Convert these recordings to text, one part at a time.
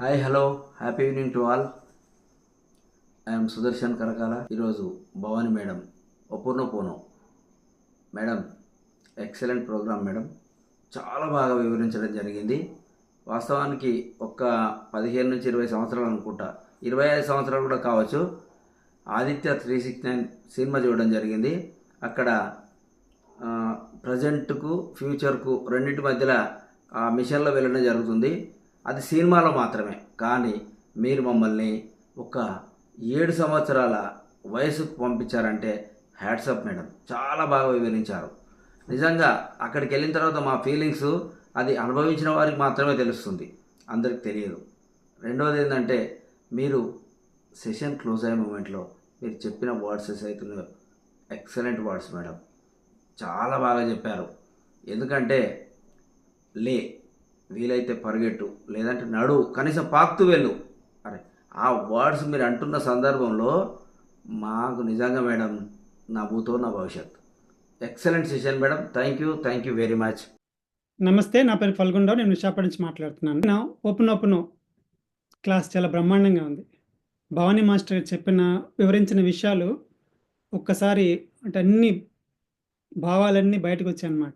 Hi hello happy evening to all I'm Sudarshan Karakala ఈరోజు Bhavani madam ఒప్పునో పూనో. Madam excellent programme madam. చాలా బాగా వివరించడం జరిగింది. వాస్తవానికి ఒక్క పదిహేను నుంచి ఇరవై సంవత్సరాలు అనుకుంటా. ఇరవై ఐదు సంవత్సరాలు కూడా కావచ్చు. Aditya three six nine cinema చూడడం జరిగింది. అక్కడ ప్రజెంట్కు ఫ్యూచర్కు రెండింటి మధ్యలో ఆ మిషన్లో వెళ్ళడం జరుగుతుంది. అది సినిమాలో మాత్రమే. కానీ మీరు మమ్మల్ని ఒక ఏడు సంవత్సరాల వయసుకు పంపించారంటే హ్యాట్సప్ మేడం. చాలా బాగా వివరించారు. నిజంగా అక్కడికి వెళ్ళిన తర్వాత మా ఫీలింగ్స్ అది అనుభవించిన వారికి మాత్రమే తెలుస్తుంది. అందరికి తెలియదు. రెండవది ఏంటంటే మీరు సెషన్ క్లోజ్ అయ్యే మూమెంట్లో మీరు చెప్పిన వర్డ్స్ అయితే ఎక్సలెంట్ వర్డ్స్ మేడం. చాలా బాగా చెప్పారు. ఎందుకంటే లే వీలైతే పరిగెట్టు లేదంటే నడు కనీసం పాకుతూ వెళ్ళు అరే. ఆ వర్డ్స్ మీరు అంటున్న సందర్భంలో మాకు నిజంగా మేడం నా భూతో నా భవిష్యత్. Excellent session madam. Thank you thank you very much నమస్తే నా పేరు ఫల్గుండరావు నేను విశాఖపట్నం నుంచి మాట్లాడుతున్నాను. నా ఓపెన్ ఓపెన్ క్లాస్ చాలా బ్రహ్మాండంగా ఉంది. భవానీ మాస్టర్ చెప్పిన వివరించిన విషయాలు ఒక్కసారి అంటే అన్ని భావాలన్నీ బయటకు వచ్చాయన్నమాట.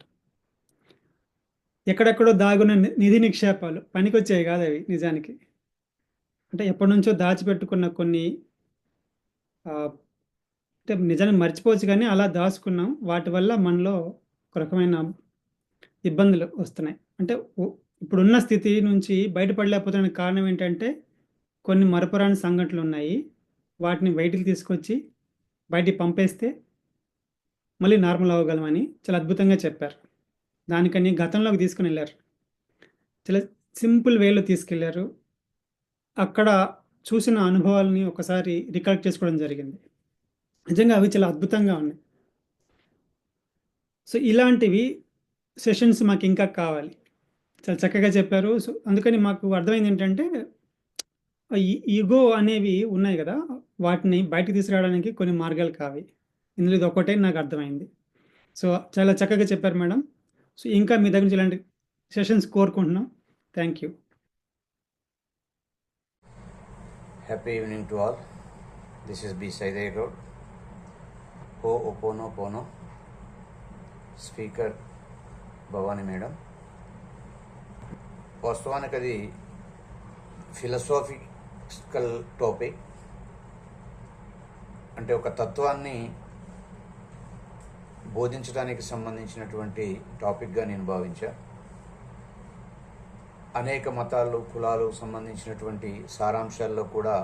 ఎక్కడెక్కడో దాగున్న ని- నిధి నిక్షేపాలు పనికొచ్చాయి కాదు అవి నిజానికి. అంటే ఎప్పటి నుంచో దాచిపెట్టుకున్న కొన్ని అంటే నిజాన్ని మర్చిపోవచ్చు కానీ అలా దాచుకున్నాం. వాటి వల్ల మనలో ఒక రకమైన ఇబ్బందులు వస్తున్నాయి. అంటే ఇప్పుడున్న స్థితి నుంచి బయటపడలేకపోతున్న కారణం ఏంటంటే కొన్ని మరపురాని సంఘటనలు ఉన్నాయి. వాటిని బయటికి తీసుకొచ్చి బయటికి పంపేస్తే మళ్ళీ నార్మల్ అవ్వగలమని చాలా అద్భుతంగా చెప్పారు. దానికని గతంలోకి తీసుకుని వెళ్ళారు. చాలా సింపుల్ వేలో తీసుకెళ్ళారు అక్కడ చూసిన అనుభవాలని ఒకసారి రికలెక్ట్ చేసుకోవడం జరిగింది. నిజంగా అవి చాలా అద్భుతంగా ఉన్నాయి. సో ఇలాంటివి సెషన్స్ మాకు ఇంకా కావాలి. చాలా చక్కగా చెప్పారు. సో అందుకని మాకు అర్థమైంది ఏంటంటే ఈ ఈగో అనేవి ఉన్నాయి కదా వాటిని బయటకు తీసుకురావడానికి కొన్ని మార్గాలు కావి. ఇందులో ఇది ఒకటే నాకు అర్థమైంది. సో చాలా చక్కగా చెప్పారు మేడం. సో ఇంకా మీ దగ్గర నుంచి ఇలాంటి సెషన్స్ కోరుకుంటున్నాం. Thank you happy evening to all this is B Saidai Road. ఓ Opono పోనో స్పీకర్ భవానీ మేడం వాస్తవానికి అది ఫిలసాఫికల్ టాపిక్ అంటే ఒక తత్వాన్ని బోధించడానికి సంబంధించినటువంటి టాపిక్గా నేను భావించా. అనేక మతాలు కులాలు సంబంధించినటువంటి సారాంశాల్లో కూడా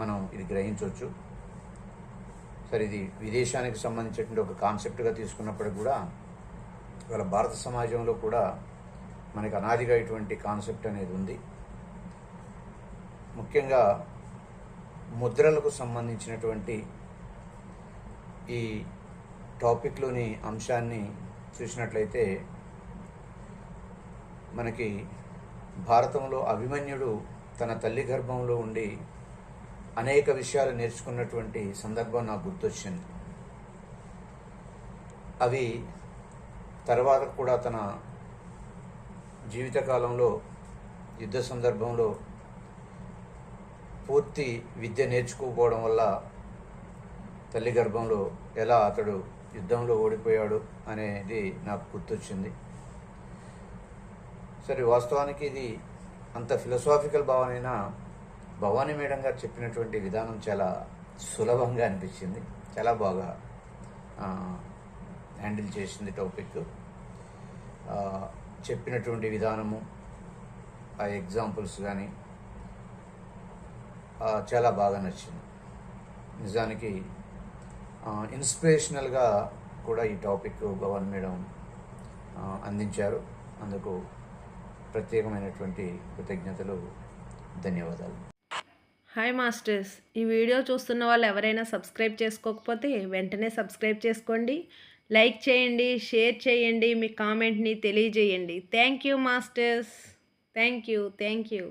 మనం ఇది గ్రహించవచ్చు. సరే ఇది విదేశానికి సంబంధించినటువంటి ఒక కాన్సెప్ట్గా తీసుకున్నప్పటికి కూడా ఇవాళ భారత సమాజంలో కూడా మనకి అనాదిగా ఇటువంటి కాన్సెప్ట్ అనేది ఉంది. ముఖ్యంగా ముద్రలకు సంబంధించినటువంటి ఈ టాపిక్లోని అంశాన్ని చూసినట్లయితే మనకి భారతంలో అభిమన్యుడు తన తల్లి గర్భంలో ఉండి అనేక విషయాలు నేర్చుకున్నటువంటి సందర్భం నాకు గుర్తొచ్చింది. అవి తర్వాత కూడా తన జీవితకాలంలో యుద్ధ సందర్భంలో పూర్తి విద్య నేర్చుకోకపోవడం వల్ల తల్లి గర్భంలో ఎలా అతడు యుద్ధంలో ఓడిపోయాడు అనేది నాకు గుర్తొచ్చింది. సరే వాస్తవానికి ఇది అంత ఫిలసాఫికల్ భావనైనా భవానీ మేడం గారు చెప్పినటువంటి విధానం చాలా సులభంగా అనిపించింది. చాలా బాగా హ్యాండిల్ చేసింది టాపిక్. చెప్పినటువంటి విధానము ఆ ఎగ్జాంపుల్స్ కానీ చాలా బాగా నచ్చింది. నిజానికి ఇన్స్పిరేషనల్గా కూడా ఈ టాపిక్ భవన్ మేడం అందించారు. అందుకు ప్రత్యేకమైనటువంటి కృతజ్ఞతలు ధన్యవాదాలు. హాయ్ మాస్టర్స్ ఈ వీడియో చూస్తున్న వాళ్ళు ఎవరైనా సబ్స్క్రైబ్ చేసుకోకపోతే వెంటనే సబ్స్క్రైబ్ చేసుకోండి. లైక్ చేయండి షేర్ చేయండి మీ కామెంట్ని తెలియజేయండి. Thank you masters thank you thank you